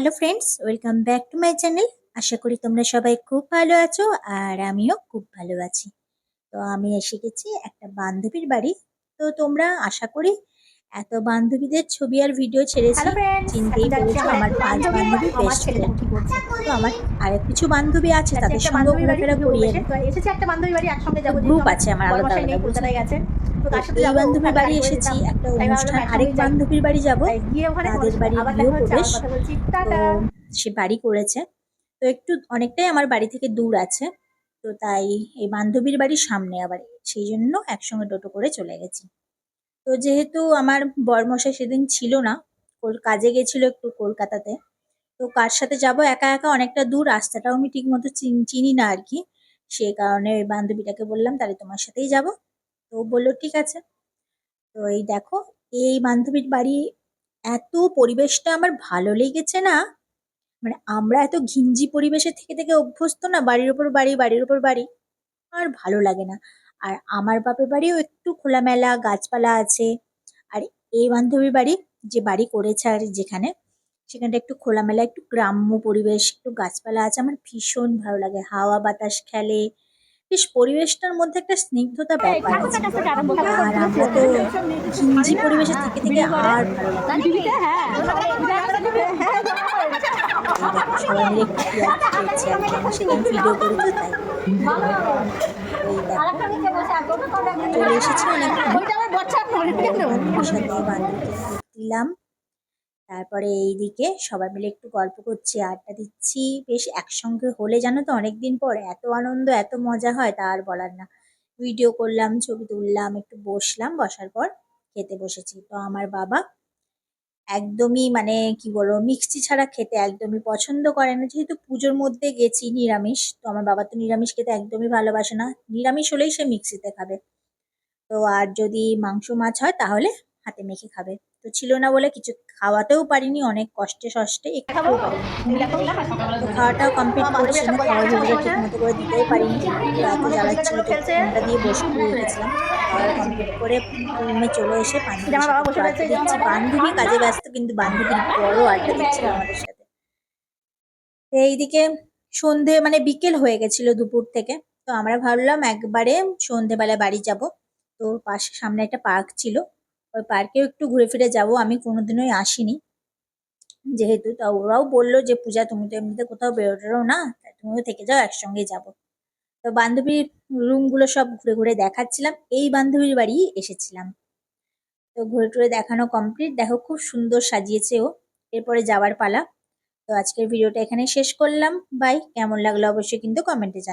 Hello friends, welcome back to my channel. আশা করি তোমরা সবাই খুব ভালো আছো আর আমিও খুব ভালো আছি। তো আমি এসে গেছি একটা বান্ধবীর বাড়ি। তো তোমরা আশা করি এত বান্ধবীদের ছবি আর ভিডিও ছেড়েছি চিনতেই পেরেছ আমার পাঁচ বান্ধবী বেস্ট ফ্রেন্ড তো আমার আরেক কিছু বান্ধবী আছে তাদের সঙ্গে ঘোরাফেরা নিই। এসেছে একটা বান্ধবী বাড়ি একসঙ্গে যাব গ্রুপ আছে আমার আলাদা আলাদা কলকাতায় গেছে। এই বান্ধবীর বাড়ি এসেছি একটা অনুষ্ঠান আরেক বান্ধবীর বাড়ি যাব। তাদের বাড়ি গৃহ প্রবেশ। সে বাড়ি করেছে। তো একটু অনেকটাই আমার বাড়ি থেকে দূর আছে। তো তাই এই বান্ধবীর বাড়ির সামনে আবার সেই জন্য একসঙ্গে টোটো করে চলে গেছি। তো যেহেতু আমার বরমশাই সেদিন ছিল না কাজে গেছিল একটু কলকাতাতে, তো কার সাথে যাব, একা একা অনেকটা দূর, রাস্তাটাও আমি ঠিক মতো চিনি না আর কি। সে কারণে ওই বান্ধবীটাকে বললাম, তাহলে তোমার সাথেই যাব। তো বলল, ঠিক আছে। তো এই দেখো, এই বান্ধবীর বাড়ি এত পরিবেশটা আমার ভালো লেগেছে না মানে আমরা এত ঘিঞ্জি পরিবেশে থেকে থেকে অভ্যস্ত না, বাড়ির ওপর বাড়ি, বাড়ির ওপর বাড়ি, আর ভালো লাগে না। আর আমার বাপের বাড়িও একটু খোলামেলা গাছপালা আছে। আর এই বান্ধবীর বাড়ি যে বাড়ি করেছে আর যেখানে সেখানটা একটু খোলামেলা একটু গ্রাম্য পরিবেশ একটু গাছপালা আছে। আমার ভীষণ ভালো লাগে। হাওয়া বাতাস খেলে। বেশ পরিবেশটার মধ্যে একটা স্নিগ্ধতা ব্যাপার আছে। আর আমরা তো ঘিঞ্জি পরিবেশে থেকে থেকে আর ভালো লাগে ভিডিও তাই। চলে অনেক gift দিলাম। তারপরে এইদিকে সবাই মিলে একটু গল্প করছি, আড্ডা দিচ্ছি। বেশ একসঙ্গে হলে জানো তো অনেকদিন পর এত আনন্দ, এত মজা হয়, তা আর বলার না। ভিডিও করলাম, ছবি তুললাম, একটু বসলাম, বসার পর খেতে বসেছি। তো আমার বাবা একদমই মানে কি বলব মিক্সি ছাড়া খেতে একদমই পছন্দ করে না। যেহেতু পুজোর মধ্যে গেছি নিরামিষ, তো আমার বাবা তো নিরামিষ খেতে একদমই ভালোবাসে না। নিরামিষ হলেই সে মিক্সিতে খাবে। তো আর যদি মাংস মাছ হয় তাহলে হাতে মেখে খাবে। তো ছিল না বলে কিছু খাওয়াতেও পারিনি অনেক কষ্টে সষ্টে খাওয়াটাও কমপ্লিট করছি না খাওয়া ভিডিও ঠিক মতো করে দিতেও পারিনি। রাতে জ্বালাচ্ছিল তো ফোনটা দিয়ে বসে গেছিলাম খাওয়া কমপ্লিট করে রুমে চলে এসে আড্ডা দিচ্ছি। বান্ধবী কাজে ব্যস্ত কিন্তু বান্ধবীর বড় আড্ডা দিচ্ছিল আমাদের সাথে। এইদিকে সন্ধে মানে বিকেল হয়ে গেছিল দুপুর থেকে। তো আমরা ভাবলাম একবারে সন্ধেবেলা বাড়ি যাব। তো পাশে সামনে একটা পার্ক ছিল। ওই পার্কেও একটু ঘুরে ফিরে যাব, আমি কোনোদিনই আসিনি। যেহেতু তা ওরাও বলল যে, পূজা, তুমি তো এমনিতে কোথাও বেরোটেরো না, তাই তুমিও থেকে যাও একসঙ্গে যাব। তো বান্ধবীর রুমগুলো সব ঘুরে ঘুরে দেখাচ্ছিলাম, এই বান্ধবীর বাড়ি এসেছিলাম। তো ঘুরে টুরে দেখানো কমপ্লিট দেখো খুব সুন্দর সাজিয়েছে ও, এরপরে যাওয়ার পালা। তো আজকের ভিডিওটা এখানে শেষ করলাম বাই কেমন লাগল অবশ্যই কিন্তু কমেন্টে জানাও।